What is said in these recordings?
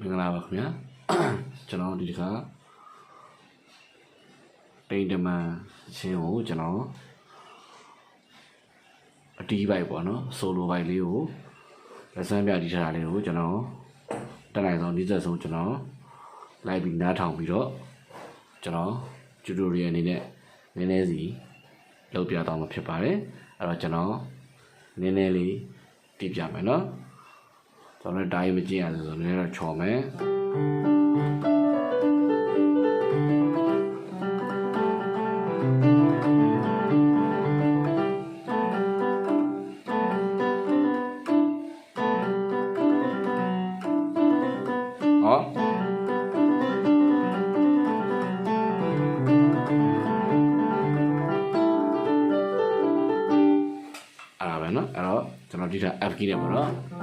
မင်္ဂလာပါခင်ဗျာကျွန်တော်ဒီတစ်ခါတိန်တမန်ချင်းကိုကျွန်တော်အတီးပိုက်ပေါ့နော်ဆိုလိုပိုက်လေးကိုလက်စမ်းပြတီးထားတာလေးကိုကျွန်တော်တက်နိုင်ဆုံးဒီသက်ဆုံးကျွန်တော်လိုက်ပြီးနားထောင်ပြီးတော့ကျွန်တော်ကျူတိုရီယယ်အနေနဲ့နည်းနည်းစီလုပ်ပြတော့မှာဖြစ်ပါတယ်အဲ့တော့ကျွန်တော်နည်းနည်းလေးတီးပြမယ်နော် ကျွန်တော်ဓာတ်ရမကြည့်ရဆိုတော့နည်းနည်းတော့ချော်မယ်ဟောအဲ့ဒါပဲเนาะအဲ့တော့ကျွန်တော်ဒီထက် F key နဲ့ပေါ့နော် နော်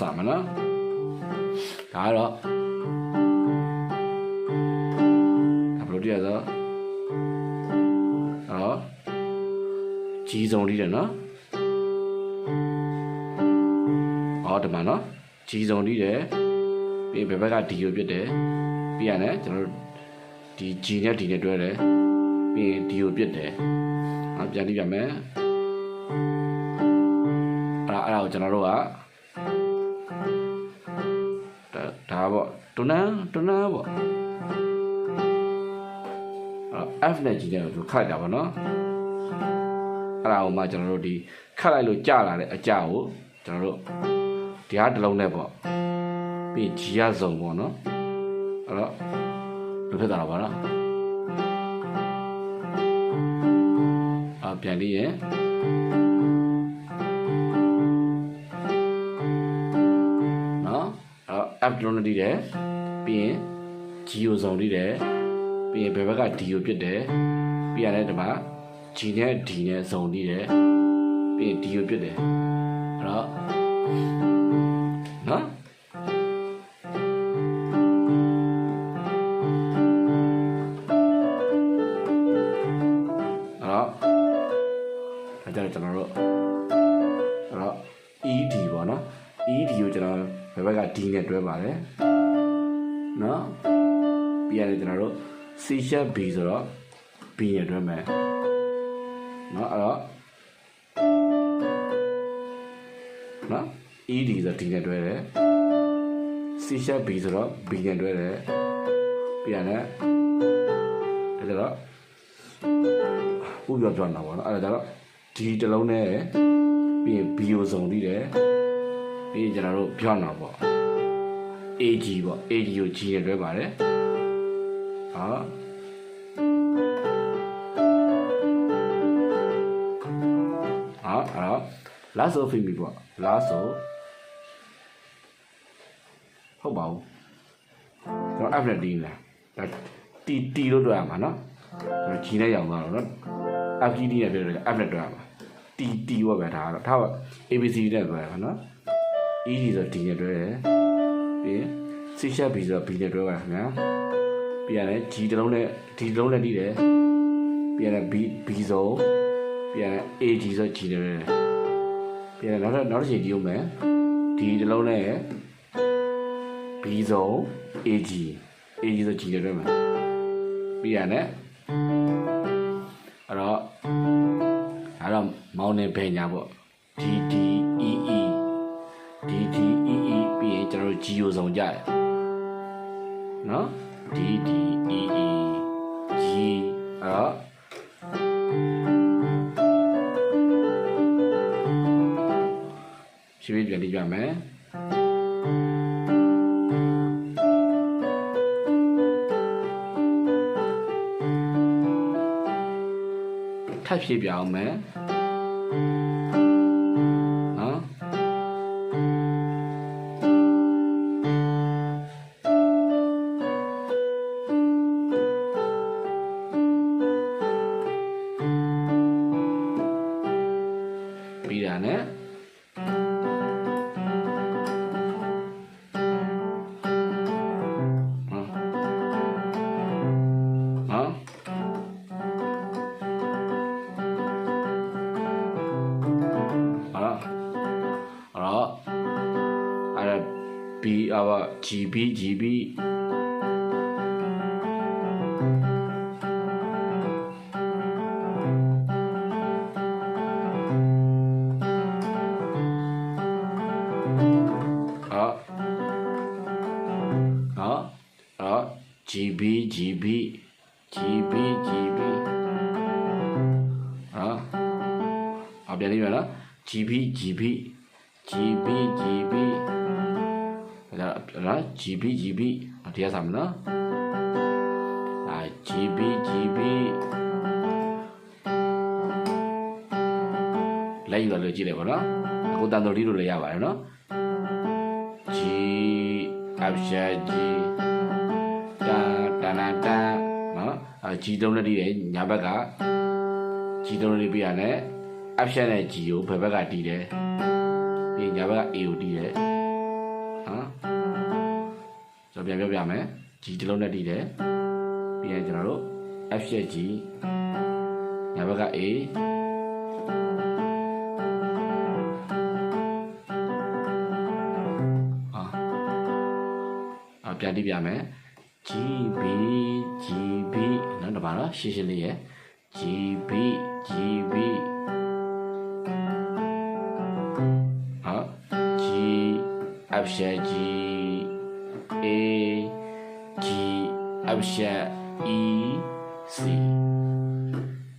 စမယ်နော်ဒါကတော့အပလိုတရားဆိုတော့ကြီးစုံလေးတယ်နော်ဟောဒီမှာနော်ကြီးစုံလေးတယ်ပြီးဘယ်ဘက်ကဒီကိုပြစ်တယ်ပြီးရတယ်ကျွန်တော်တို့ဒီ G နဲ့ D နဲ့တွဲတယ်ပြီးရင် D ကိုပြစ်တယ်အပြန်ကြည့်ပြမယ်အဲ့ဒါအဲ့ဒါကိုကျွန်တော်တို့က ဒါဒါပေါ့တွန်းနန်းတွန်းနန်းပေါ့အဲ့ F နဲ့ကြီးတယ်သူခတ်လိုက်တာပေါ့နော်အဲ့ဒါကိုမှကျွန်တော်တို့ဒီခတ်လိုက်လို့ကြာလာတဲ့အကြာကိုကျွန်တော်တို့ဒီဟာတစ်လုံးနဲ့ပေါ့ပြီးဂျီရစုံပေါ့နော်အဲ့တော့လူဖြစ်တာတော့ပါနော်အပြန်လေးရယ် အဲ့ app လုံးတီးတယ်ပြီးရင် geo ဆောင်တီးတယ်ပြီးရင်ဘယ်ဘက်က d ကိုပြစ်တယ်ပြီးရတယ်ဒီမှာ g နဲ့ d နဲ့စုံတီးတယ်ပြီးရင် d ကိုပြစ်တယ်အဲ့တော့နော်အဲ့တော့ဒါကြတော့ကျွန်တော်တို့အဲ့တော့ ED ပေါ့နော် ED ကိုကျွန်တော် ဘယ်ဘက်က D နဲ့တွဲပါတယ်နော်ပြီးရတယ်ကျွန်တော်တို့ C sharp B ဆိုတော့ B နဲ့တွဲမယ်နော်အဲ့တော့နော် ED ဆိုတော့ D နဲ့တွဲတယ် C sharp B ဆိုတော့ B နဲ့တွဲတယ်ပြီးရတယ်ဒါကြတော့ဥပ္ပပြောပြောနေတာပေါ့နော်အဲ့ဒါကြတော့ဒီတစ်လုံးနဲ့ပြီးရင် B ကိုစုံပြီးတယ် ပြီးရင်ကျွန်တော်တို့ပြောင်းတာပေါ့ AG ပေါ့ AG ကို G နဲ့တွဲပါတယ်ဟာဟာအဲ့တော့ last of me ပေါ့ last of ဟုတ်ပါဘူးကျွန်တော် F နဲ့ D နဲ့ဒါ T T လို့တွဲရမှာနော်ကျွန်တော် G နဲ့ရောင်သွားတော့နော် FGD နဲ့ပြောတယ် F နဲ့တွဲရမှာ T T ဝက်ပဲဒါကတော့ထားပါ ABC နဲ့တွဲရမှာနော် ED ဆို D နဲ့တွဲတယ်ပြီးရင် C sharp B ဆို B နဲ့တွဲပါခင်ဗျာပြီးရတယ် G တစ်လုံးနဲ့ D တစ်လုံးနဲ့တီးတယ်ပြီးရတယ် B B ဆိုပြီးရတယ် AG ဆို G နဲ့တွဲတယ်ပြီးရတယ်နောက်တစ်နောက်တစ်ချိန်တီးအောင်မယ် D တစ်လုံးနဲ့ B ဆို AG AG ဆို G နဲ့တွဲမယ်ပြီးရတယ်အဲ့တော့အဲ့တော့မောင်းနေဘယ်ညာပေါ့ D D E E D D E E ပြီးရင်ကျွန်တော်တို့ G ကိုစုံကြတယ်နော် D D E E G အဲ့တော့ရှင်းပြပြန်ကြည့်ကြမယ်ထပ်ဖြည့်ပြအောင်မယ် ဒါက GB GB အော်အော်အော် GB GB GB GB အော်အပြန်လေးပြန်နော် GB GB GB GB ဒါနော် GB GB တရားစားမနော်အာ GB GB လိုက်ယူလာလို့ကြည့်လိုက်ပါနော်အခုတန်တော်လေးလို့လည်းရပါတယ်နော် G option G တာတာနာတာနော်အဲ G တုံးနဲ့တည်တယ်ညာဘက်က G တုံးနဲ့ပြရတယ် option နဲ့ G ကိုဘယ်ဘက်ကတည်တယ်ပြီးညာဘက်က A ကိုတည်တယ်နော်ဆို တော့ပြန်ပြောပြမယ် G တစ်လုံးနဲ့တည်တယ်ပြီးရင်ကျွန်တော်တို့ option G ညာဘက်က A ဟာအပြန်တိပြမယ် GB GB နော်တပါနော်ရှင်းရှင်းလေးရယ် GB GB ဟာ G option G Absha E C.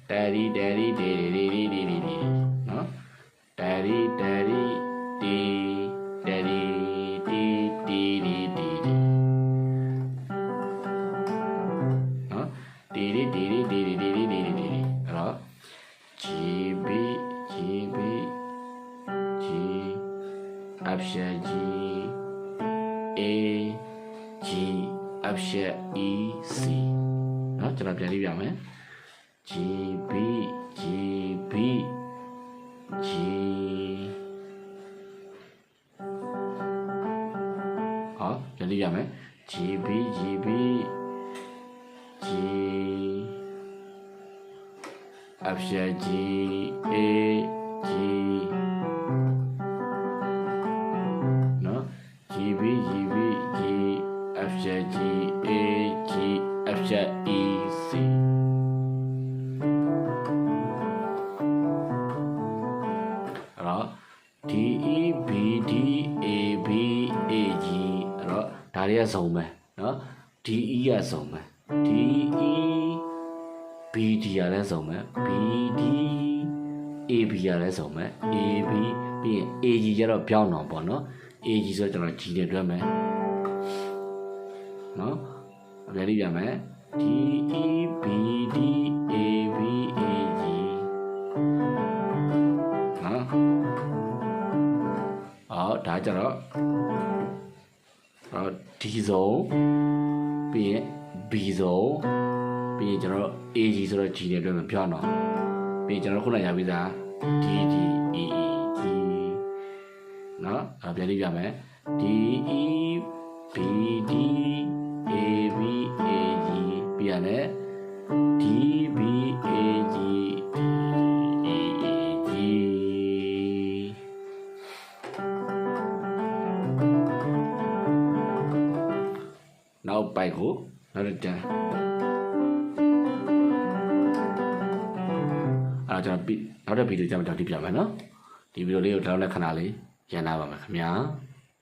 dari dari dari dari dari dari no dari dari di dari di di di di di no di di di di option E C เนาะကျွန်တော်ပြန်လေးပြမယ် G B G B G ဟောပြန်လေးပြမယ် G B G B G option G A G option E C အဲ့တော့ D E B D A B A G အဲ့တော့ဒါတွေကစုံပဲเนาะ D E ကစုံပဲ D E B D ကလည်းစုံပဲ B D A B ကလည်းစုံပဲ A B ပြီးရင် A G ကျတော့ပြောင်းတော့ပေါ့เนาะ A G ဆိုတော့ကျွန်တော် G နဲ့တွဲမယ်เนาะအပြန်လေးပြန်မယ် D E B D A B A G နော်အော်ဒါကြတော့အော်ဒီဆုံးပြီးရင် B ဆုံးပြီးရင်ကျွန်တော်တို့ AG ဆိုတော့ G နဲ့တွဲမှာပြောင်းတော့ပြီးရင်ကျွန်တော်တို့ခုနရပြီးသား D D E E G နော်အပြန်လေးပြမယ် D E B D A B A G ပြီးရတယ် D B A G D E E G နောက်ပိုက်ကိုနောက်တစ်တန်းအဲ့တော့ကျွန်တော်ပြီးနောက်တဲ့ဗီဒီယိုကြမှာတော့ဒီပြမယ်နော်ဒီဗီဒီယိုလေးကိုတောင်းတဲ့ခဏလေးရန်လာပါမယ်ခင်ဗျာ